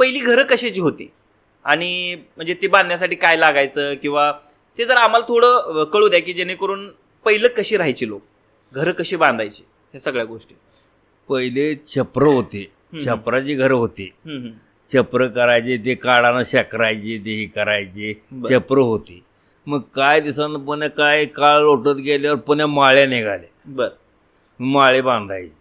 पहिली घरं कशाची होती? आणि म्हणजे ती बांधण्यासाठी काय लागायचं किंवा ते जर आम्हाला थोडं कळू द्या की जेणेकरून पहिलं कशी राहायची लोक? घरं कशी बांधायची? ह्या सगळ्या गोष्टी. पहिले छप्र होते. छपराची घरं होती. छप्र करायचे ते काढानं शेकरायचे ते हे करायचे. छप्र होती. मग काय दिवसानं पुन्हा काय काळ लोटत गेल्यावर पुन्हा माळ्या निघाल्या. बर. माळे बांधायचे.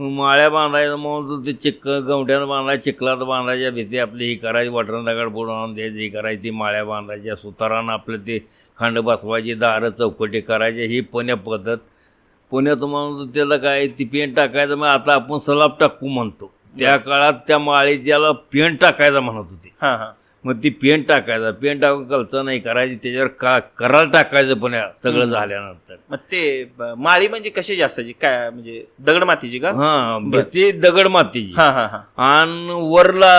माळ्या बांधायचं मग ते चिक्क गवट्यानं बांधायचं चिखलात बांधायच्या भीती आपली ही करायची वटण दगड फोडून आणून द्यायची ही करायची ती माळ्या बांधायच्या सुतारानं आपलं ते खंड बसवायची दारं चौकटी करायची ही पुण्या पद्धत. पुण्यात मग त्याला काय ती पेंट टाकायचं मग आता आपण सलाब टाकू म्हणतो. त्या काळात त्या माळी त्याला पेंट टाकायचा म्हणत होती. हां हां. मग ती पेंट टाकायचा. पेंट टाकून कलतं नाही करायची त्याच्यावर का करायला टाकायचं पुण्या सगळं हम्म. झाल्यानंतर. मग ते ब- माळी म्हणजे कशाची असायची काय म्हणजे दगड मातीची का? हा. ती दगड मातीची. हा हा हा. आणि वरला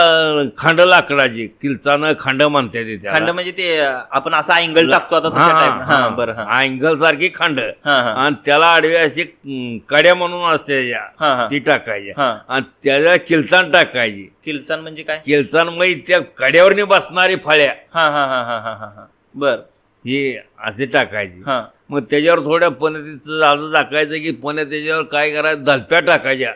खांड लाकडाची किलचानं खांड म्हणते ते खंड म्हणजे ते आपण असा अँगल टाकतो आता तशा हा बरं हा. अँगल सारखी खांड. हा हा. आणि त्याला आडवे असे अं, कड्या म्हणून असते हा, हा. ती टाकायची. हा. आणि त्याला किलचान टाकायची. किलचान म्हणजे काय? किलचान मग त्या कड्यावरनी बसणारी फळ्या. हा हा हा हा हा हा हा. बर. ही असे टाकायची. हा. मग त्याच्यावर थोड्या पद्धतीचं झालं टाकायचं की पुन्हा त्याच्यावर काय करायचं? दलप्या टाकायच्या.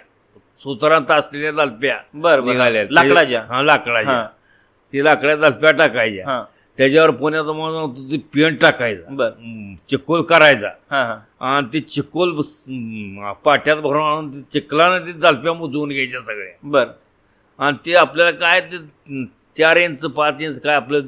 सुतरांत असलेल्या दलप्या बर निघाल्या लाकडाच्या. हा लाकडाच्या. ती लाकड्या दलप्या टाकायच्या. हा. त्याच्यावर पुण्यात मग ती पेंट टाकायचा. बर. चिकोल करायचा. आणि ते चिकोल पाट्यात भरून आणून ते चिखलानं ते दलप्या मुजवून घ्यायच्या सगळ्या. बर. आणि ते आपल्याला काय ते चार इंच पाच इंच काय आपलं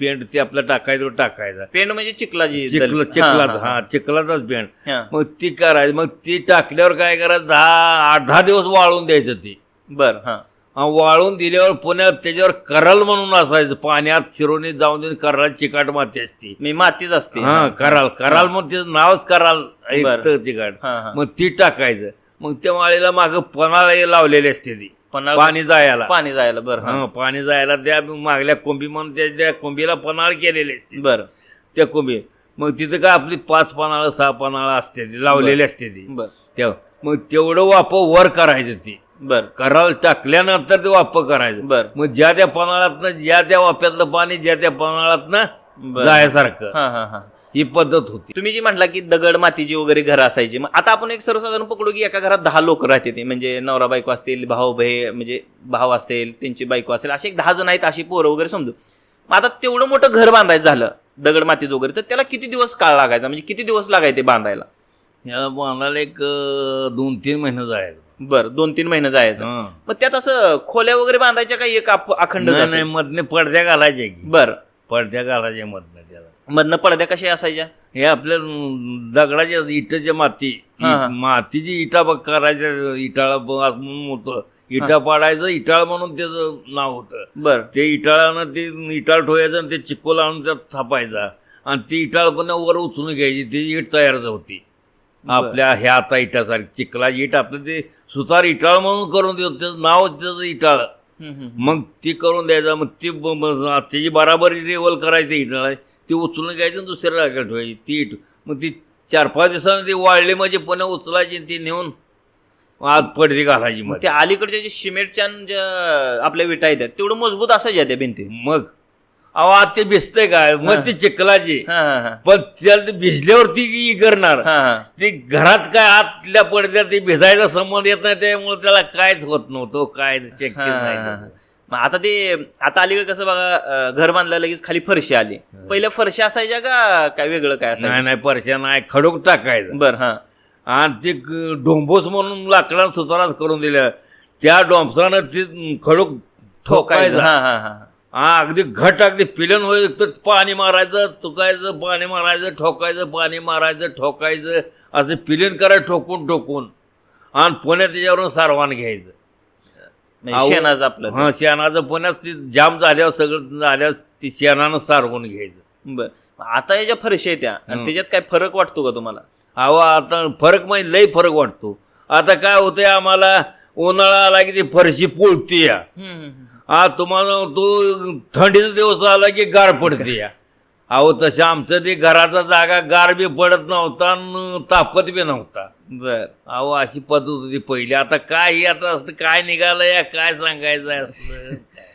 पेंट ते आपल्याला टाकायचं टाकायचा. पेंड म्हणजे चिखलाची चिखल चिखलात हा, चिखलाचाच पेंट. मग ती करायची मग ती टाकल्यावर काय करायचं दहा आठ दहा दिवस वाळून द्यायचं ती. बर हा. वाळून दिल्यावर पुण्यात त्याच्यावर करल म्हणून असायचं पाण्यात शिरोनीत जाऊन देऊन कराल चिकाट माती असते. मी मातीच असते. हा कराल कराल मग त्याचं नावच कराल चिकाट. मग ती टाकायचं. मग त्या माळीला मागं पणाला लावलेली असते ती. पन्हाळ पाणी जायला. पाणी जायला बर हा. हा पाणी जायला त्या मागल्या कोंबी म्हणून त्या त्या कोंबीला पन्हाळ केलेली असते. बर. त्या कोंबी. मग तिथं काय आपली पाच पन्हाळं सहा पन्हाळं असते ती लावलेली असते ती. बर. मग तेवढं वाप वर करायचं ती. बर. करायला टाकल्यानंतर ते वाप करायचं. बर. मग ज्या त्या पन्हाळातनं ज्या त्या वाप्यातलं पाणी ज्या त्या पन्हाळातनं बर. जायसारखं. हा हा हा. ही पद्धत होती. तुम्ही जी म्हटला की दगड मातीची वगैरे घरं असायची मग आता आपण एक सर्वसाधारण पकडू की एका घरात दहा लोक राहते ते म्हणजे नवरा बायको असतील भाऊ भाई म्हणजे भाव असेल त्यांची बायको असेल असे एक दहा जण आहेत अशी पोरं वगैरे समजू. मग आता तेवढं मोठं घर बांधायचं झालं दगड मातीचं वगैरे तर त्याला किती दिवस काळ लागायचा? म्हणजे किती दिवस लागायचे बांधायला? याला बांधायला एक दोन तीन महिने जायचं. बरं दोन तीन महिने जायचं. मग त्यात असं खोल्या वगैरे बांधायच्या काही एक अखंड नाही मधने पडद्या घालायच्या की. बर. पडद्या घालायच्या मधनं त्याला. मधनं पडद्या कशा असायच्या? हे आपल्या दगडाच्या इटाच्या माती हा, हा. मातीची इटा बघ करायच्या इटाळा ब- असं म्हणून होतं. इटा पाडायचं इटाळ म्हणून त्याचं नाव होतं. बर. ते इटाळानं ते इटाळ ठेवायचं आणि ते चिकोल आणून त्यात थापायचा. आणि ती इटाळ पण वर उचलून घ्यायची ती इट तयार होती. आपल्या ह्या आता इटासारखी चिखला इट आपलं ते सुतार इटाळ म्हणून करून देत त्याचं नाव त्याचं इटाळ. हम्म, हम्म. मग ती करून द्यायचं मग ती ब- ब- त्याची बराबरी लेवल करायची इटाळ ती उचलून घ्यायची दुसऱ्या जागेला ठेवायची ती इट. मग ती चार पाच दिवसांनी ती वाढली म्हणजे पुन्हा उचलायची ती नेऊन आत पडदी घालायची मग त्या अलीकडच्या जे सिमेंटच्या ज्या आपल्या विटा आहेत तेवढं मजबूत असायच्या त्या भिंती. मग? अहो आत ते भिजतंय काय मग ती चिखलाची. पण त्याला ते भिजल्यावरती ती करणार. ते घरात काय आतल्या पडद्यात ते भिजायचा संबंध येत नाही त्यामुळे त्याला कायच होत नव्हतं काय शक्य. नाही. मग आता ते आता अलीकडे कसं बघा घर बांधलं लगेच खाली फरशी आली. पहिल्या फरशी असायच्या का काय वेगळं काय असायचं? नाही नाही परश्या नाही खडूक टाकायचं. बर हा. आणि ते डोंबोस म्हणून लाकडानं सुतारात करून दिल्या त्या डोंबसानं ते खडूक ठोकायचं. हा हा हा. हा अगदी घट अगदी पिलन होईल तर पाणी मारायचं चुकायचं पाणी मारायचं ठोकायचं पाणी मारायचं ठोकायचं. असं पिलन करायचं ठोकून ठोकून. आणि पुण्यात त्याच्यावरून सारवान घ्यायचं. म्हणजे शेणाचं आपलं हा शेणाचं पुण्यात ती जाम झाल्यावर सगळं झाल्यावर ती शेणानं सारवून घ्यायचं. बर. आता या ज्या फरशी आहेत त्या आणि. त्याच्यात काय फरक वाटतो का तुम्हाला? अहो आता फरक म्हणजे लई फरक वाटतो. आता काय होतंय आम्हाला उन्हाळा आला की ती फरशी पोळती या. हम्म, हम्म, हम्म. हा तुम्हाला तो थंडीचा दिवस आला की गार पडते या. अहो तसं आमचं ते घराचा जागा गार बी पडत नव्हता आणि तापत बी नव्हता. बर. अहो अशी पद्धत होती पहिली. आता काय हे आता असं काय निघालं या काय सांगायचं असं?